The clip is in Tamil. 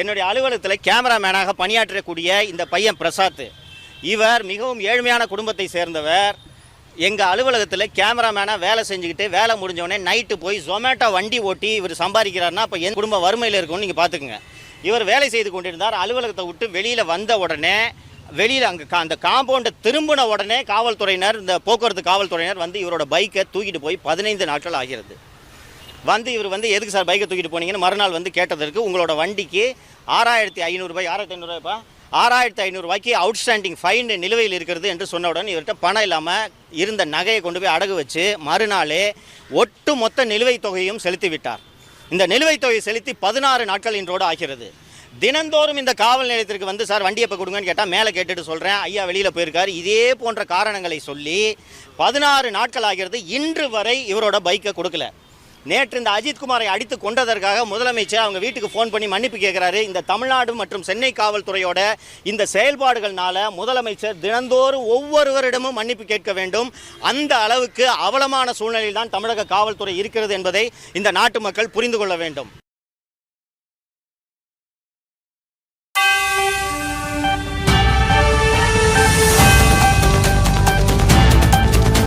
என்னுடைய அலுவலகத்தில் கேமராமேனாக பணியாற்றக்கூடிய இந்த பையன் பிரசாத். இவர் மிகவும் ஏழ்மையான குடும்பத்தை சேர்ந்தவர். எங்கள் அலுவலகத்தில் கேமராமேனாக வேலை செஞ்சுக்கிட்டு வேலை முடிஞ்சவொடனே நைட்டு போய் ஜொமேட்டோ வண்டி ஓட்டி இவர் சம்பாதிக்கிறாருன்னா அப்போ என் குடும்ப வறுமையில் இருக்கும்னு நீங்கள் பார்த்துக்குங்க இவர் வேலை செய்து கொண்டிருந்தார். அலுவலகத்தை விட்டு வெளியில் வந்த உடனே வெளியில் அங்கே அந்த காம்பவுண்டை திரும்பின உடனே காவல்துறையினர் இந்த போக்குவரத்து காவல்துறையினர் வந்து இவரோட பைக்கை தூக்கிட்டு போய் பதினைந்து நாட்கள் ஆகிறது. வந்து இவர் வந்து எதுக்கு சார் பைக்கை தூக்கிட்டு போனீங்கன்னு மறுநாள் வந்து கேட்டதற்கு உங்களோட வண்டிக்கு ஆறாயிரத்தி ஐநூறுரூபாய் ஆறாயிரத்தி ஐநூறுபாய்ப்பா ஆறாயிரத்தி ஐநூறுரூவாய்க்கு அவுட்ஸ்டாண்டிங் ஃபைன் நிலுவையில் இருக்கிறது என்று சொன்னவுடன் இவர்கிட்ட பணம் இல்லாமல் இருந்த நகையை கொண்டு போய் அடகு வச்சு மறுநாளே ஒட்டு மொத்த நிலுவைத் தொகையும் செலுத்தி விட்டார். இந்த நிலுவைத் தொகையை செலுத்தி பதினாறு நாட்கள் இன்றோடு ஆகிறது. தினந்தோறும் இந்த காவல் நிலையத்திற்கு வந்து சார் வண்டி எப்போ கொடுங்கன்னு கேட்டால் மேலே கேட்டுட்டு சொல்கிறேன் ஐயா வெளியில் போயிருக்காரு. இதே போன்ற காரணங்களை சொல்லி பதினாறு நாட்கள் ஆகிறது. இன்று வரை இவரோட பைக்கை கொடுக்கல. நேற்று இந்த அஜித்குமாரை அடித்து கொண்டதற்காக முதலமைச்சர் அவங்க வீட்டுக்கு ஃபோன் பண்ணி மன்னிப்பு கேட்குறாரு இந்த தமிழ்நாடு மற்றும் சென்னை காவல்துறையோட இந்த செயல்பாடுகள்னால முதலமைச்சர் தினந்தோறும் ஒவ்வொருவரிடமும் மன்னிப்பு கேட்க வேண்டும். அந்த அளவுக்கு அவலமான சூழ்நிலையில் தான் தமிழக காவல்துறை இருக்கிறது என்பதை இந்த நாட்டு மக்கள் புரிந்து கொள்ள வேண்டும்.